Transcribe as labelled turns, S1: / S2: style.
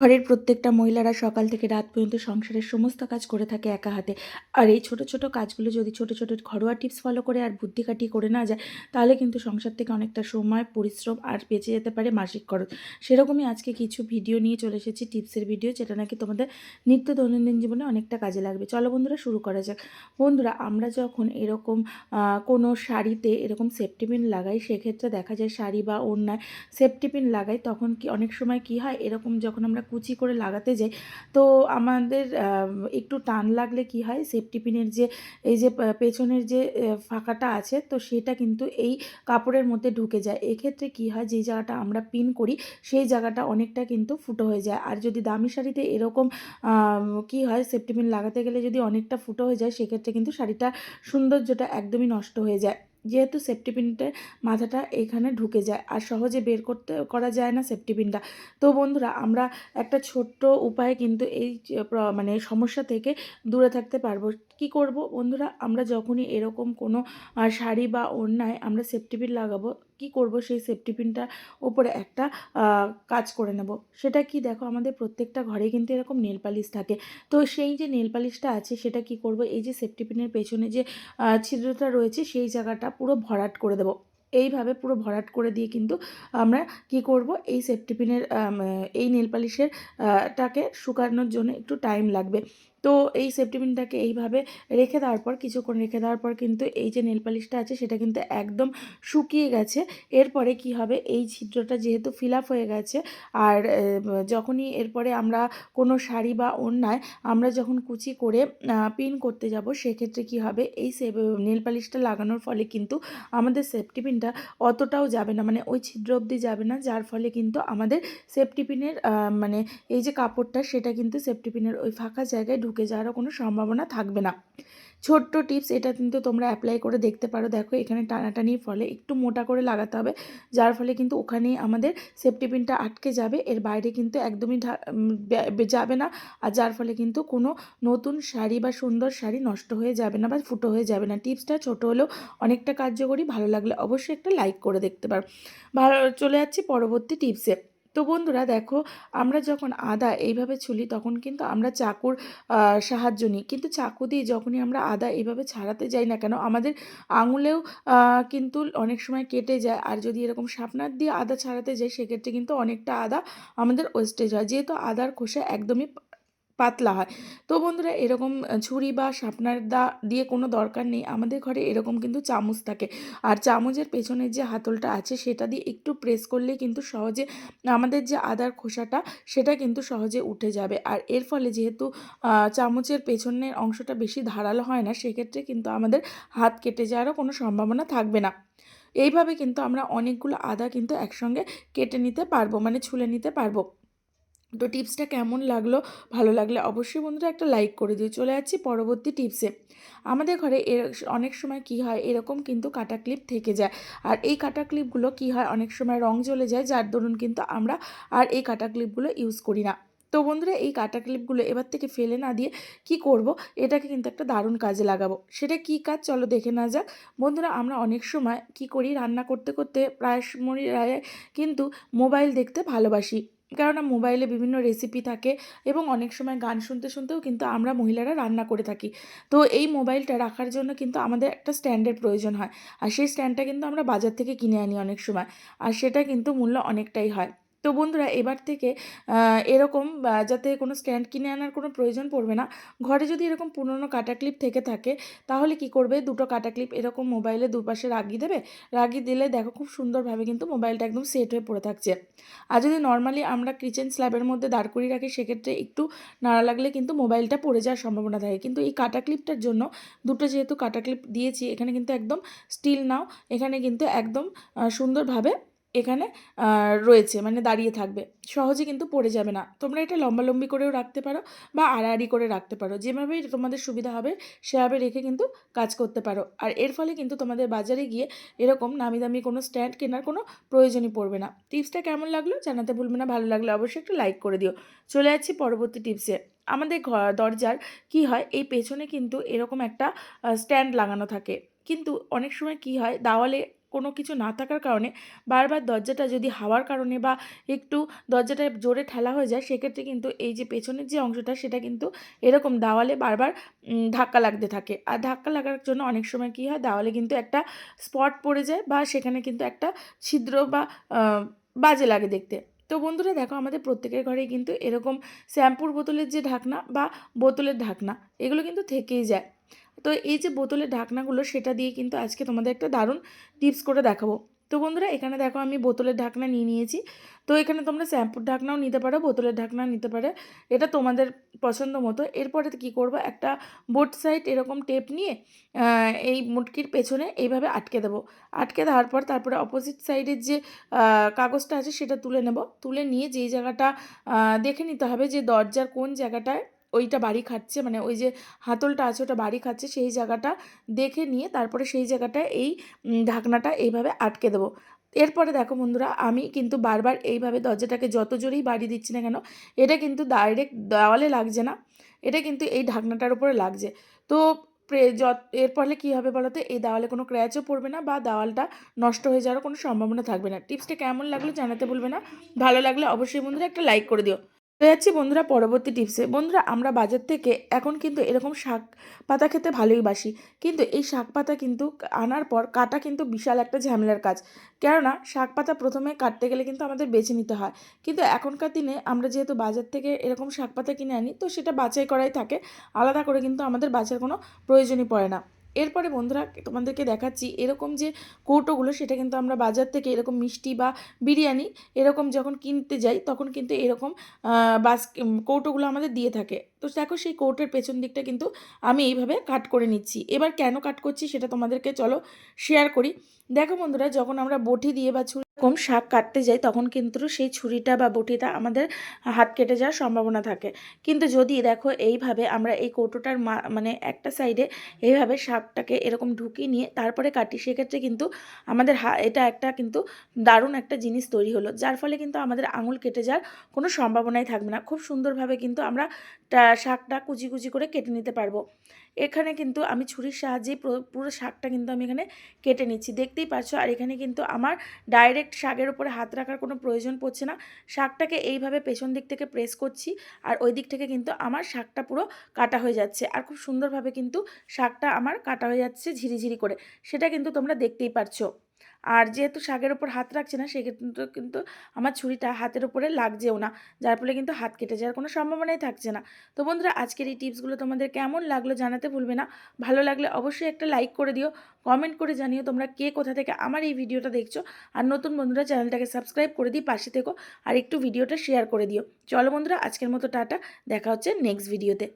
S1: ঘরের প্রত্যেকটা মহিলারা সকাল থেকে রাত পর্যন্ত সংসারের সমস্ত কাজ করে থাকে একা হাতে। আর এই ছোট ছোট কাজগুলো যদি ছোট ছোট ঘরোয়া টিপস ফলো করে আর বুদ্ধি কাটিয়ে করে না যায়, তাহলে কিন্তু সংসার থেকে অনেকটা সময়, পরিশ্রম আর বেঁচে যেতে পারে মাসিক খরচ। সেরকমই আজকে কিছু ভিডিও নিয়ে চলে এসেছি টিপসের ভিডিও, যেটা নাকি তোমাদের নিত্য দৈনন্দিন জীবনে অনেকটা কাজে লাগবে। চলো বন্ধুরা, শুরু করা যাক। বন্ধুরা, আমরা যখন এরকম কোনো শাড়িতে এরকম সেফটি পিন লাগাই, সেক্ষেত্রে দেখা যায় শাড়ি বা অন্যায় সেফটি পিন লাগাই, তখন কি অনেক সময় কি হয়, এরকম যখন আমরা কুচি করে লাগাতে যাই। তো আমাদের একটু টান লাগলে কি হয় সেফটি পিনের যে, এই যে পেছনের যে ফাঁকাটা আছে, তো সেটা কিন্তু এই কাপড়ের মধ্যে ঢুকে যায়। এক্ষেত্রে কি হয়, যেই জায়গাটা আমরা পিন করি, সেই জায়গাটা অনেকটা কিন্তু ফুটো হয়ে যায়। আর যদি দামি শাড়িতে এরকম কি হয় সেফটি পিন লাগাতে গেলে যদি অনেকটা ফুটো হয়ে যায়, সেক্ষেত্রে কিন্তু শাড়িটা সৌন্দর্যটা একদমই নষ্ট হয়ে যায়। যেহেতু সেফটি পিনটার মাথাটা এখানে ঢুকে যায় আর সহজে বের করতে করা যায় না সেফটি পিনটা তো বন্ধুরা, আমরা একটা ছোট্ট উপায়ে কিন্তু এই মানে সমস্যা থেকে দূরে থাকতে পারব। কি করব? বন্ধুরা, আমরা যখনই এরকম কোনো শাড়ি বা অন্যায় আমরা সেফটি পিন লাগাবো, কি করব? সেই সেফটি পিনটার ওপরে একটা কাজ করে নেব। সেটা কি? দেখো, আমাদের প্রত্যেকটা ঘরে কিন্তু এরকম নেল পালিশ থাকে। তো সেই যে নেল পালিশটা আছে, সেটা কি করব? এই যে সেফটি পিনের পেছনে যে ছিদ্রটা রয়েছে, সেই জায়গাটা পুরো ভরাট করে দেবো। এইভাবে পুরো ভরাট করে দিয়ে কিন্তু আমরা কি করব? এই সেফটি পিনের এই নেল পালিশের টাকে শুকানোর জন্য একটু টাইম লাগবে। তো এই সেফটি পিনটাকে এইভাবে রেখে দেওয়ার পর কিছুক্ষণ রেখে দেওয়ার পর কিন্তু এই যে নেল পালিশটা আছে, সেটা কিন্তু একদম শুকিয়ে গেছে। এরপরে কি হবে? এই ছিদ্রটা যেহেতু ফিল হয়ে গেছে, আর যখনই এরপরে আমরা কোনো শাড়ি বা অন্যায় আমরা যখন কুচি করে পিন করতে যাব, সেক্ষেত্রে কি হবে? এই নেল পালিশটা লাগানোর ফলে কিন্তু আমাদের সেফটি পিনটা অতটাও যাবে না মানে ওই ছিদ্র অবধি যাবে না, যার ফলে কিন্তু আমাদের সেফটি পিনের মানে এই যে কাপড়টা, সেটা কিন্তু সেফটি পিনের ওই ফাঁকা জায়গায় ঢুকে যাওয়ারও কোনো সম্ভাবনা থাকবে না। ছোট্ট টিপস, এটা কিন্তু তোমরা অ্যাপ্লাই করে দেখতে পারো। দেখো, এখানে টানাটানির ফলে একটু মোটা করে লাগাতে হবে, যার ফলে কিন্তু ওখানেই আমাদের সেফটি পিনটা আটকে যাবে। এর বাইরে কিন্তু একদমই যাবে না, আর যার ফলে কিন্তু কোনো নতুন শাড়ি বা সুন্দর শাড়ি নষ্ট হয়ে যাবে না বা ফুটো হয়ে যাবে না। টিপসটা ছোট হলেও অনেকটা কার্যকরী, ভালো লাগলে অবশ্যই একটা লাইক করে দেখতে পারো। ভালো, চলে যাচ্ছি পরবর্তী টিপসে। তো বন্ধুরা দেখো, আমরা যখন আদা এইভাবে ছুলি তখন কিন্তু আমরা চাকুর সাহায্য নিই। কিন্তু চাকু দিয়ে যখনই আমরা আদা এইভাবে ছাড়াতে যাই না কেন, আমাদের আঙুলেও কিন্তু অনেক সময় কেটে যায়। আর যদি এরকম সাপনার দিয়ে আদা ছাড়াতে যাই, সেক্ষেত্রে কিন্তু অনেকটা আদা আমাদের ওয়েস্টেজ হয়। যেহেতু আদার খোসা একদমই পাতলা হয়। তো বন্ধুরা, এরকম ছুরি বা শার্পনার দা দিয়ে কোনো দরকার নেই। আমাদের ঘরে এরকম কিন্তু চামচ থাকে। আর চামচের পেছনের যে হাতলটা আছে, সেটা দিয়ে একটু প্রেস করলেই কিন্তু সহজে আমাদের যে আদার খোসাটা, সেটা কিন্তু সহজে উঠে যাবে। আর এর ফলে যেহেতু চামচের পেছনের অংশটা বেশি ধারালো হয় না, সেক্ষেত্রে কিন্তু আমাদের হাত কেটে যাওয়ারও কোনো সম্ভাবনা থাকবে না। এইভাবে কিন্তু আমরা অনেকগুলো আদা কিন্তু একসঙ্গে কেটে নিতে পারব মানে ছুলে নিতে পারব। তো টিপসটা কেমন লাগল? ভালো লাগলে অবশ্যই বন্ধুরা একটা লাইক করে দিও। চলে যাচ্ছি পরবর্তী টিপসে। আমাদের ঘরে এর অনেক সময় কি হয়, এরকম কিন্তু কাটা ক্লিপ থেকে যায়। আর এই কাটা ক্লিপগুলো কি হয়, অনেক সময় রং জ্বলে যায়, যার দরুন কিন্তু আমরা আর এই কাটা ক্লিপগুলো ইউজ করি না। তো বন্ধুরা, এই কাটা ক্লিপগুলো এবার থেকে ফেলে না দিয়ে কি করব? এটাকে কিন্তু একটা দারুণ কাজে লাগাবো। সেটা কি কাজ? চলো দেখে না যাক। বন্ধুরা, আমরা অনেক সময় কি করি? রান্না করতে করতে প্রায় কিন্তু মোবাইল দেখতে ভালোবাসি। কেননা মোবাইলে বিভিন্ন রেসিপি থাকে এবং অনেক সময় গান শুনতে শুনতেও কিন্তু আমরা মহিলারা রান্না করে থাকি। তো এই মোবাইলটা রাখার জন্য কিন্তু আমাদের একটা স্ট্যান্ডের প্রয়োজন হয়। আর সেই স্ট্যান্ডটা কিন্তু আমরা বাজার থেকে কিনে আনি অনেক সময়। আর সেটা কিন্তু মূল্য অনেকটাই হয়। তো বন্ধুরা এবার থেকে এরকম যাতে কোনো স্ট্যান্ড কিনে আনার কোনো প্রয়োজন পড়বে না, ঘরে যদি এরকম পুরনো কাটা ক্লিপ থেকে থাকে, তাহলে কি করবে? দুটো কাটা ক্লিপ এরকম মোবাইলে দুপাশে লাগিয়ে দেবে। লাগিয়ে দিলে দেখো খুব সুন্দরভাবে কিন্তু মোবাইলটা একদম সেট হয়ে পড়ে থাকছে। আর যদি নর্মালি আমরা কিচেন স্ল্যাবের মধ্যে দাঁড় করিয়ে রাখি, সেক্ষেত্রে একটু নাড়া লাগলে কিন্তু মোবাইলটা পড়ে যাওয়ার সম্ভাবনা থাকে। কিন্তু এই কাটা ক্লিপটার জন্য, দুটো যেহেতু কাটা ক্লিপ দিয়েছি, এখানে কিন্তু একদম স্টিল নাও, এখানে কিন্তু একদম সুন্দরভাবে এখানে রয়েছে মানে দাঁড়িয়ে থাকবে। সহজে কিন্তু পড়ে যাবে না। তোমরা এটা লম্বালম্বি করেও রাখতে পারো বা আড়াআড়ি করে রাখতে পারো। যেভাবেই তোমাদের সুবিধা হবে, সেভাবে রেখে কিন্তু কাজ করতে পারো। আর এর ফলে কিন্তু তোমাদের বাজারে গিয়ে এরকম নামি দামি কোনো স্ট্যান্ড কেনার কোনো প্রয়োজনই পড়বে না। টিপসটা কেমন লাগল জানাতে ভুলবে না। ভালো লাগলে অবশ্যই একটু লাইক করে দিও। চলে যাচ্ছি পরবর্তী টিপসে। আমাদের ঘর দরজার কি হয়, এই পেছনে কিন্তু এরকম একটা স্ট্যান্ড লাগানো থাকে। কিন্তু অনেক সময় কি হয়, দেওয়ালে কোনো কিছু না থাকার কারণে বারবার দরজাটা যদি হাওয়ার কারণে বা একটু দরজাটা জোরে ঠেলা হয়ে যায়, সেক্ষেত্রে কিন্তু এই যে পেছনের যে অংশটা, সেটা কিন্তু এরকম দেওয়ালে বারবার ধাক্কা লাগতে থাকে। আর ধাক্কা লাগার জন্য অনেক সময় কী হয়, দেওয়ালে কিন্তু একটা স্পট পড়ে যায় বা সেখানে কিন্তু একটা ছিদ্র বা বাজে লাগে দেখতে। তো বন্ধুরা দেখো, আমাদের প্রত্যেকের ঘরেই কিন্তু এরকম শ্যাম্পুর বোতলের যে ঢাকনা বা বোতলের ঢাকনা, এগুলো কিন্তু থেকেই যায়। তো এই যে বোতলের ঢাকনাগুলো, সেটা দিয়ে কিন্তু আজকে তোমাদের একটা দারুণ টিপস করে দেখাবো। তো বন্ধুরা, এখানে দেখো আমি বোতলের ঢাকনা নিয়ে নিয়েছি। তো এখানে তোমরা শ্যাম্পুর ঢাকনাও নিতে পারো, বোতলের ঢাকনাও নিতে পারে। এটা তোমাদের পছন্দ মতো। এরপরে কী করব, একটা বোট সাইড এরকম টেপ নিয়ে এই মুটকির পেছনে এইভাবে আটকে দেবো। আটকে দেওয়ার পর তারপরে অপোজিট সাইডের যে কাগজটা আছে সেটা তুলে নেব। তুলে নিয়ে যেই জায়গাটা দেখে নিতে হবে যে দরজার কোন জায়গাটায় ওইটা বাড়ি খাচ্ছে মানে ওই যে হাতলটা আছে ওটা বাড়ি খাচ্ছে, সেই জায়গাটা দেখে নিয়ে তারপরে সেই জায়গাটায় এই ঢাকনাটা এইভাবে আটকে দেবো। এরপরে দেখো বন্ধুরা, আমি কিন্তু বারবার এইভাবে দরজাটাকে যত জোরেই বাড়ি দিচ্ছি না কেন, এটা কিন্তু ডাইরেক্ট দেওয়ালে লাগছে না, এটা কিন্তু এই ঢাকনাটার উপরে লাগছে। তো এর ফলে কী হবে বলো তো, এই দেওয়ালে কোনো ক্র্যাচও পড়বে না বা দেওয়ালটা নষ্ট হয়ে যাওয়ার কোনো সম্ভাবনা থাকবে না। টিপসটা কেমন লাগল জানাতে বলবে না, ভালো লাগলে অবশ্যই বন্ধুরা একটা লাইক করে দিও। তো যাচ্ছি বন্ধুরা পরবর্তী টিপসে বন্ধুরা, আমরা বাজার থেকে এখন কিন্তু এরকম শাক পাতা খেতে ভালোই বাসি। কিন্তু এই শাক পাতা কিন্তু আনার পর কাটা কিন্তু বিশাল একটা ঝামেলার কাজ। কেননা, শাক পাতা প্রথমে কাটতে গেলে কিন্তু আমাদের বেছে নিতে হয়। কিন্তু এখনকার দিনে আমরা যেহেতু বাজার থেকে এরকম শাক পাতা কিনে আনি, তো সেটা বাছাই করাই থাকে। আলাদা করে কিন্তু আমাদের বাছার কোনো প্রয়োজনই পড়ে না। এরপরে বন্ধুরা তোমাদেরকে দেখাচ্ছি এরকম যে কৌটোগুলো, সেটা কিন্তু আমরা বাজার থেকে এরকম মিষ্টি বা বিরিয়ানি এরকম যখন কিনতে যাই, তখন কিন্তু এরকম বাস কৌটোগুলো আমাদের দিয়ে থাকে। তো দেখো সেই কৌটোর পেছন দিকটা কিন্তু আমি এইভাবে কাট করে নিচ্ছি। এবার কেন কাট করছি সেটা তোমাদেরকে চলো শেয়ার করি। দেখো বন্ধুরা, যখন আমরা বটি দিয়ে বা ছুরি এরকম শাক কাটতে যাই, তখন কিন্তু সেই ছুরিটা বা বটিটা আমাদের হাত কেটে যাওয়ার সম্ভাবনা থাকে। কিন্তু যদি দেখো এইভাবে আমরা এই কৌটোটার মানে একটা সাইডে এইভাবে শাকটাকে এরকম ঢুকিয়ে নিয়ে তারপরে কাটি, সেক্ষেত্রে কিন্তু আমাদের হা, এটা একটা কিন্তু দারুণ একটা জিনিস তৈরি হলো। যার ফলে কিন্তু আমাদের আঙুল কেটে যাওয়ার কোনো সম্ভাবনাই থাকবে না। খুব সুন্দরভাবে কিন্তু আমরা শাকটা কুচি কুচি করে কেটে নিতে পারব। এখানে কিন্তু আমি ছুরির সাহায্যে পুরো- পুরো শাকটা কিন্তু আমি এখানে কেটে নিচ্ছি। দেখতেই পাচ্ছ? আর এখানে কিন্তু আমার ডাইরেক্ট শাকের উপরে হাত রাখার কোনো প্রয়োজন পড়ছে না। শাকটাকে এইভাবে পেছন দিক থেকে প্রেস করছি আর ওই দিক থেকে কিন্তু আমার শাকটা পুরো কাটা হয়ে যাচ্ছে। আর খুব সুন্দরভাবে কিন্তু শাকটা আমার কাটা হয়ে যাচ্ছে ঝিরিঝিরি করে। সেটা কিন্তু তোমরা দেখতেই পারছ। আর যেহেতু শাকের ওপর হাত রাখছে না, সেক্ষেত্রে কিন্তু আমার ছুরিটা হাতের উপরে লাগছেও না। যার ফলে কিন্তু হাত কেটে যাওয়ার কোনো সম্ভাবনাই থাকছে না। তো বন্ধুরা, আজকের এই টিপসগুলো তোমাদের কেমন লাগল জানাতে ভুলবে না। ভালো লাগলে অবশ্যই একটা লাইক করে দিও, কমেন্ট করে জানিও তোমরা কে কোথা থেকে আমার এই ভিডিওটা দেখছ। আর নতুন বন্ধুরা, চ্যানেলটাকে সাবস্ক্রাইব করে দিই, পাশে থেকো। আর একটু ভিডিওটা শেয়ার করে দিও। চলো বন্ধুরা, আজকের মতো টাটা, দেখা হচ্ছে নেক্সট ভিডিওতে।